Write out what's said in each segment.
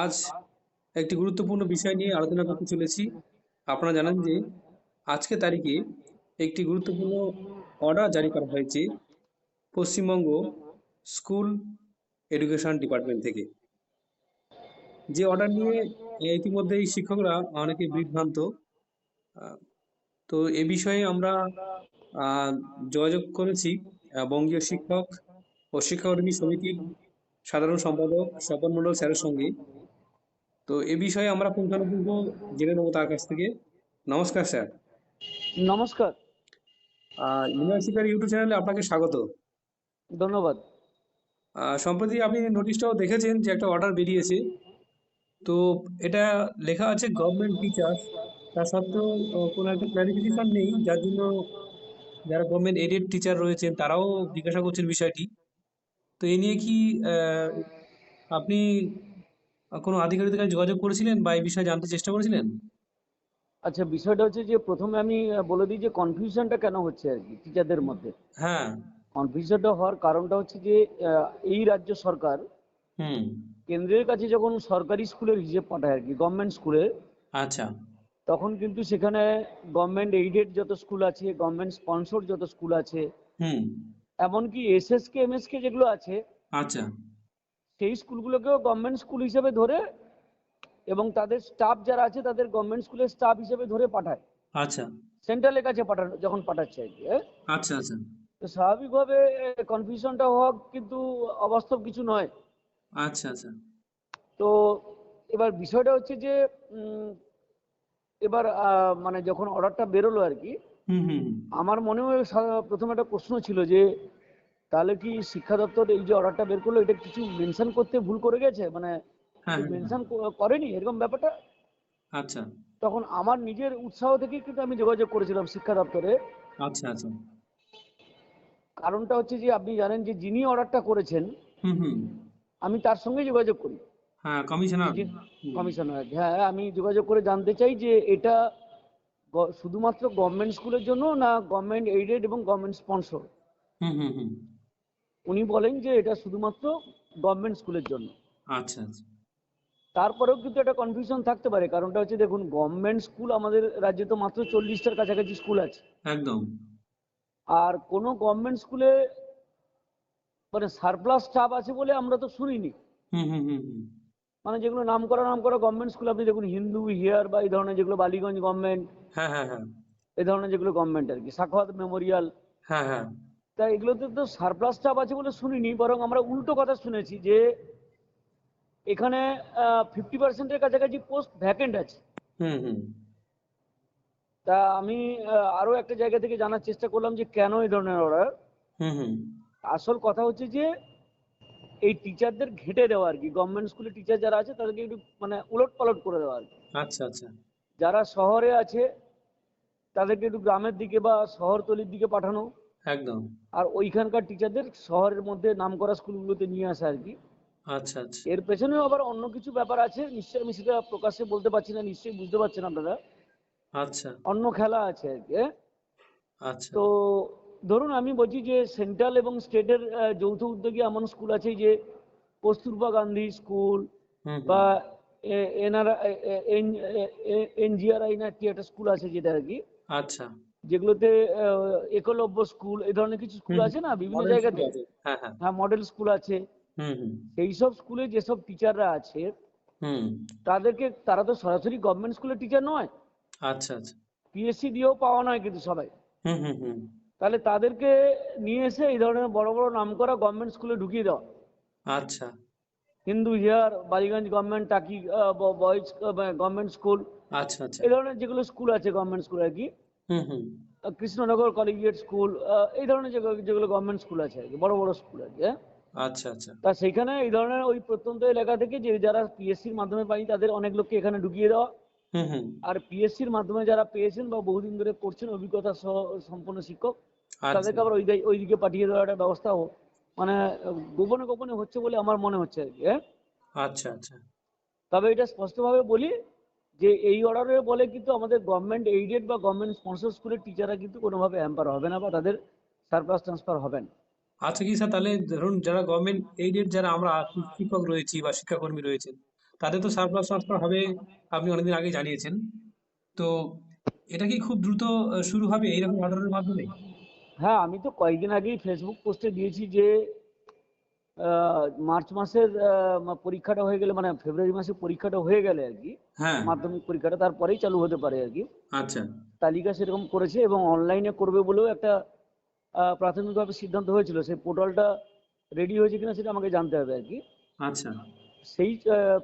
আজ একটি গুরুত্বপূর্ণ বিষয় নিয়ে আলোচনা করতে চলেছি। আপনারা জানেন যে আজকে তারিখে একটি গুরুত্বপূর্ণ অর্ডার জারি করা হয়েছে পশ্চিমবঙ্গ স্কুল এডুকেশন ডিপার্টমেন্ট থেকে। যে অর্ডার নিয়ে ইতিমধ্যেই শিক্ষকরা অনেকে বিভ্রান্ত। তো এ বিষয়ে আমরা যোগাযোগ করেছি বঙ্গীয় শিক্ষক ও শিক্ষাকর্মী সমিতির সাধারণ সম্পাদক স্বপন মণ্ডল স্যারের সঙ্গে। তো এ বিষয়ে আমরা পুঙ্খানুপুঙ্খ জেনে নেব তার কাছ থেকে। নমস্কার স্যার। নমস্কার। ইউনিভার্সিটির ইউটিউব চ্যানেলে আপনাকে স্বাগত। ধন্যবাদ। সম্প্রতি আপনি নোটিশটাও দেখেছেন যে একটা অর্ডার বেরিয়েছে। তো এটা লেখা আছে গভর্নমেন্ট টিচার তা সত্ত্বেও কোনো একটা ক্লারিফিকেশন নেই। যার জন্য যারা গভর্নমেন্ট এডেড টিচার রয়েছেন তারাও জিজ্ঞাসা করছেন বিষয়টি। তো এ নিয়ে কি আপনি কোনো আধিকারিকের কাছে যোগাযোগ করেছিলেন বা এই বিষয়ে জানতে চেষ্টা করেছিলেন? আচ্ছা বিষয়টা হচ্ছে যে প্রথমে আমি বলে দিই যে কনফিউশনটা কেন হচ্ছে আর কি টিচারদের মধ্যে। হ্যাঁ। কনফিউশনটা হওয়ার কারণটা হচ্ছে যে এই রাজ্য সরকার হুম। কেন্দ্রের কাছে যখন সরকারি স্কুলের হিসেব পাঠায় আর কি গভর্নমেন্ট স্কুলে আচ্ছা। তখন কিন্তু সেখানে গভর্নমেন্ট এইডেড যত স্কুল আছে গভর্নমেন্ট স্পন্সর যত স্কুল আছে হুম। এমনকি এস এস এসএসকে এমএসকে যেগুলো আছে আচ্ছা। সেই স্কুলগুলোকেও গভর্নমেন্ট স্কুল হিসেবে ধরে এবং তাদের স্টাফ যারা আছে তাদের গভর্নমেন্ট স্কুলের স্টাফ হিসেবে ধরে পাঠায়। আচ্ছা। সেন্ট্রালের কাছে পাঠানো যখন পাঠাচ্ছে আর কি হ্যাঁ? আচ্ছা আচ্ছা। তো স্বাভাবিকভাবে কনফিউশনটা হওয়া কিন্তু অবাস্তব কিছু নয়। আচ্ছা আচ্ছা। তো এবার বিষয়টা হচ্ছে যে এবার মানে যখন অর্ডারটা বেরোলো আর কি। আমার মনেও সা- প্রথমে একটা প্রশ্ন ছিল যে তাহলে কি শিক্ষা দপ্তর এই যে অর্ডারটা বের করল এটা কিছু মেনশন করতে ভুল করে গেছে? মানে হ্যাঁ হ্যাঁ, মেনশন করেনি? এরকম ব্যাপারটা? আচ্ছা। তখন আমার নিজের উৎসাহ থেকেই কিন্তু আমি যোগাযোগ করেছিলাম শিক্ষা দপ্তরে। আচ্ছা আচ্ছা। কারণটা হচ্ছে যে আপনি জানেন যে যিনি অর্ডারটা করেছেন হুম হুম। আমি তার সঙ্গে যোগাযোগ করি। হ্যাঁ কমিশনার। কমিশনার। হ্যাঁ আমি যোগাযোগ করে জানতে চাই যে এটা শুধুমাত্র গভর্নমেন্ট স্কুলের জন্য না গভর্নমেন্ট এইডেড এবং গভর্নমেন্ট স্পন্সর হুম হুম হুম। উনি বলেন যে এটা শুধুমাত্র গভর্নমেন্ট স্কুলের জন্য। আচ্ছা আচ্ছা। তারপরেও কিন্তু একটা কনফিউশন থাকতে পারে কারণটা হচ্ছে দেখুন গভর্নমেন্ট স্কুল আমাদের রাজ্যে তো মাত্র চল্লিশটার কাছাকাছি স্কুল আছে। একদম। আর কোনো গভর্নমেন্ট স্কুলে মানে সারপ্লাস স্টাফ আছে বলে আমরা তো শুনিনি। হুম হুম হুম হুম। মানে যেগুলো নাম করা নাম করা গভর্নমেন্ট স্কুল আপনি দেখুন হিন্দু হিয়ার বা এই ধরনের যেগুলো বালিগঞ্জ গভর্নমেন্ট হ্যাঁ হ্যাঁ হ্যাঁ। এই ধরনের যেগুলো গভর্নমেন্ট আর কি সাখাওয়াত মেমোরিয়াল হ্যাঁ হ্যাঁ। তা এগুলোতে তো সারপ্লাস চাপ আছে বলে শুনিনি বরং আমরা উল্টো কথা শুনেছি যে এখানে ফিফটি পার্সেন্টের কাছাকাছি পোস্ট ভ্যাকেন্ট আছে। হুম হুম। তা আমি আরও একটা জায়গা থেকে জানার চেষ্টা করলাম যে কেন এই ধরনের অর্ডার হুম হুম। আসল কথা হচ্ছে যে এই টিচারদের ঘেটে দেওয়া আর কি। গভর্নমেন্ট স্কুলে টিচার যারা আছে তাদেরকে একটু মানে উলট পালট করে দেওয়া আর কি। আচ্ছা আচ্ছা। যারা শহরে আছে তাদেরকে একটু গ্রামের দিকে বা শহরতলির দিকে পাঠানো। একদম। আর ওইখানকার টিচারদের শহরের মধ্যে নাম করা স্কুলগুলোতে নিয়ে আসা আর কি। আচ্ছা আচ্ছা। এর পেছনেও আবার অন্য কিছু ব্যাপার আছে নিশ্চয়ই আমি সেটা প্রকাশ্যে বলতে পারছি না নিশ্চয়ই বুঝতে পারছেন আপনারা। আচ্ছা। অন্য খেলা আছে আর কি হ্যাঁ? আচ্ছা। তো ধরুন আমি বলছি যে সেন্ট্রাল এবং স্টেটের যৌথ উদ্যোগে এমন স্কুল আছে যে কস্তুরবা গান্ধী স্কুল। বা এনআর এনজিআরআই না কি একটা স্কুল আছে যেটা আর কি? আচ্ছা। যেগুলোতে একলব্য স্কুল এই ধরনের কিছু স্কুল আছে না বিভিন্ন জায়গাতে? হ্যাঁ হ্যাঁ। হ্যাঁ মডেল স্কুল আছে। হুম হুম। সেই সব স্কুলে যেসব টিচাররা আছে হুম। তাদেরকে তারা তো সরাসরি গভর্নমেন্ট স্কুলের টিচার নয়। আচ্ছা আচ্ছা। পিএসসি দিয়েও পাওয়া নয় কিন্তু সবাই। হুম হুম হুম। তাহলে তাদেরকে নিয়ে এসে এই ধরনের বড় বড় নামকরা গভর্নমেন্ট স্কুলে ঢুকিয়ে দেওয়া। আচ্ছা। Hindu Hare Ballygunge government Taki boys government school আচ্ছা আচ্ছা। এই ধরনের যেগুলো স্কুল আছে গভর্নমেন্ট স্কুল আর কি। হুম হুম। কৃষ্ণনগর কলেজিয়েট স্কুল এই ধরনের যেগুলো গভর্নমেন্ট স্কুল আছে আর কি বড় বড় স্কুল কি হ্যাঁ। আচ্ছা আচ্ছা। তা সেইখানে এই ধরনের ওই প্রত্যন্ত এলাকা থেকে যে যারা পিএসসির মাধ্যমে পাই তাদের অনেক লোককে এখানে ঢুকিয়ে দেওয়া। হুম হুম। আর পিএসসির মাধ্যমে যারা পেয়েছেন বা বহুদিন ধরে করছেন অভিজ্ঞতা সহ সম্পন্ন শিক্ষক তাদেরকে আবার ওই ওই দিকে পাঠিয়ে দেওয়ার একটা ব্যবস্থা মানে গোপনে গোপনে হচ্ছে বলে আমার মনে হচ্ছে আর কি হ্যাঁ? আচ্ছা আচ্ছা। তবে এটা স্পষ্টভাবে বলি যে এই অর্ডারে বলে কিন্তু আমাদের গভর্নমেন্ট এইডেড বা গভর্নমেন্ট স্পন্সর স্কুলের টিচাররা কিন্তু কোনোভাবে হ্যাম্পার হবে না বা তাদের সারপ্লাস ট্রান্সফার হবে না। আচ্ছা কি স্যার তাহলে ধরুন যারা গভর্নমেন্ট এইডেড যারা আমরা শিক্ষক রয়েছি বা শিক্ষাকর্মী রয়েছেন তাদের তো সারপ্লাস ট্রান্সফার হবে আপনি অনেকদিন আগে জানিয়েছেন। তো এটা কি খুব দ্রুত শুরু হবে এইরকম অর্ডারের মাধ্যমে? হ্যাঁ আমি তো কয়েকদিন আগেই ফেসবুক পোস্টে দিয়েছি যে মার্চ মাসের পরীক্ষাটা হয়ে গেলে মানে ফেব্রুয়ারি মাসে পরীক্ষাটা হয়ে গেলে আর কি হ্যাঁ। মাধ্যমিক পরীক্ষাটা তারপরেই চালু হতে পারে আর কি। আচ্ছা। তালিকা সেরকম করেছে এবং অনলাইনে করবে বলেও একটা প্রাথমিকভাবে সিদ্ধান্ত হয়েছিল। সেই পোর্টালটা রেডি হয়েছে কিনা সেটা আমাকে জানতে হবে আর কি। আচ্ছা। সেই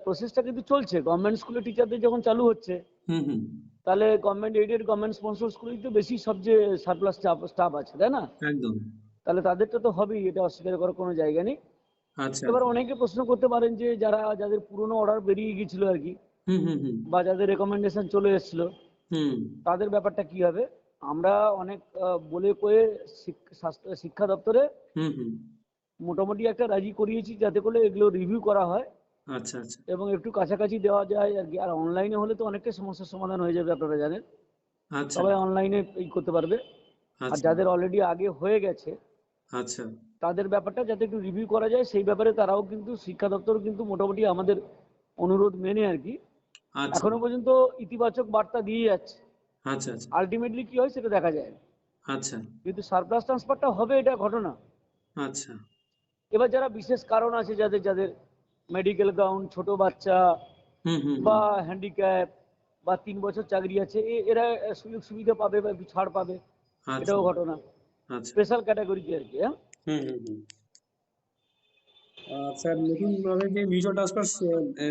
প্রসেসটা কিন্তু চলছে। গভর্নমেন্ট স্কুলের টিচারদের যখন চালু হচ্ছে হুম হুম। তাহলে গভর্নমেন্ট এইডেড গভর্নমেন্ট স্পন্সর স্কুলেই তো বেশি সবচেয়ে সারপ্লাস স্টাফ স্টাফ আছে তাই না? একদম। তাহলে তাদেরটা তো হবেই এটা অস্বীকার করার কোনো জায়গা নেই। আচ্ছা। এবার অনেকে প্রশ্ন করতে পারেন যে যারা যাদের পুরনো অর্ডার বেরিয়ে গিয়েছিল আর কি হুম হুম হুম। বা যাদের রেকমেন্ডেশন চলে এসেছিল হুম। তাদের ব্যাপারটা কি হবে? আমরা অনেক বলে কয়ে শিক্ষা দপ্তরে হুম হুম। মোটামুটি একটা রাজি করিয়েছি যাতে করে এগুলো রিভিউ করা হয়। আচ্ছা আচ্ছা। এবং একটু কাছাকাছি দেওয়া যায় আর কি। আর অনলাইনে হলে তো অনেকটা সমস্যার সমাধান হয়ে যাবে আপনারা জানেন। আচ্ছা। সবাই অনলাইনে এই করতে পারবে। আর আচ্ছা। যাদের অলরেডি আগে হয়ে গেছে আচ্ছা। তাদের ব্যাপারটা যাতে একটু রিভিউ করা যায় সেই ব্যাপারে তারাও কিন্তু শিক্ষা দপ্তর কিন্তু মোটামুটি আমাদের অনুরোধ মেনে আর কি। আচ্ছা। এখনও পর্যন্ত ইতিবাচক বার্তা দিয়ে যাচ্ছে। আচ্ছা আচ্ছা। আলটিমেটলি কি হয় সেটা দেখা যায়। আচ্ছা। কিন্তু সারপ্লাস ট্রান্সফারটা হবে এটা ঘটনা। আচ্ছা। এবার যারা বিশেষ কারণ আছে যাদের যাদের মেডিকেল গ্রাউন্ড ছোট বাচ্চা বা হ্যান্ডিক্যাপ বা তিন বছর চাকরি আছে এরা সুযোগ সুবিধা পাবে বা ছাড় পাবে আচ্ছা। এটাও ঘটনা। আচ্ছা। স্পেশাল ক্যাটাগরিতে আর কি হ্যাঁ? হুম হুম হুম। আহ, স্যার নতুনভাবে যে মিউচুয়াল ট্রান্সফার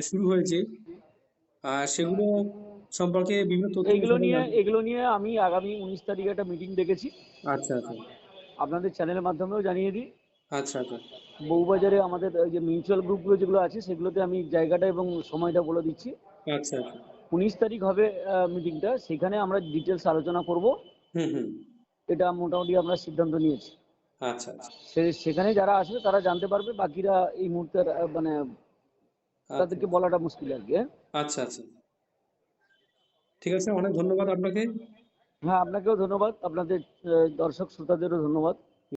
শুরু হয়েছে আহ, সেগুলো সম্পর্কে বিভিন্ন তথ্য বিষয় নিয়ে এগুলো নিয়ে আমি আগামী উনিশ তারিখে একটা মিটিং ডেকেছি আচ্ছা আচ্ছা। আপনাদের চ্যানেলের মাধ্যমেও জানিয়ে দিই। আচ্ছা আচ্ছা। বউবাজারে আমাদের ওই যে মিউচুয়াল গ্রুপগুলো যেগুলো আছে সেগুলোতে আমি জায়গাটা এবং সময়টা বলে দিচ্ছি। আচ্ছা আচ্ছা। উনিশ তারিখ হবে মিটিংটা সেখানে আমরা ডিটেলস আলোচনা করব। হুম হুম। এটা মোটামুটি আমরা সিদ্ধান্ত নিয়েছি। আচ্ছা আচ্ছা। সেখানে যারা আসবে তারা জানতে পারবে বাকিরা এই মুহূর্তে মানে তাদেরকে বলাটা মুশকিল আর কি হ্যাঁ? আচ্ছা আচ্ছা। ঠিক আছে অনেক ধন্যবাদ আপনাকে। হ্যাঁ আপনাকেও ধন্যবাদ। আপনাদের দর্শক শ্রোতাদেরও ধন্যবাদ।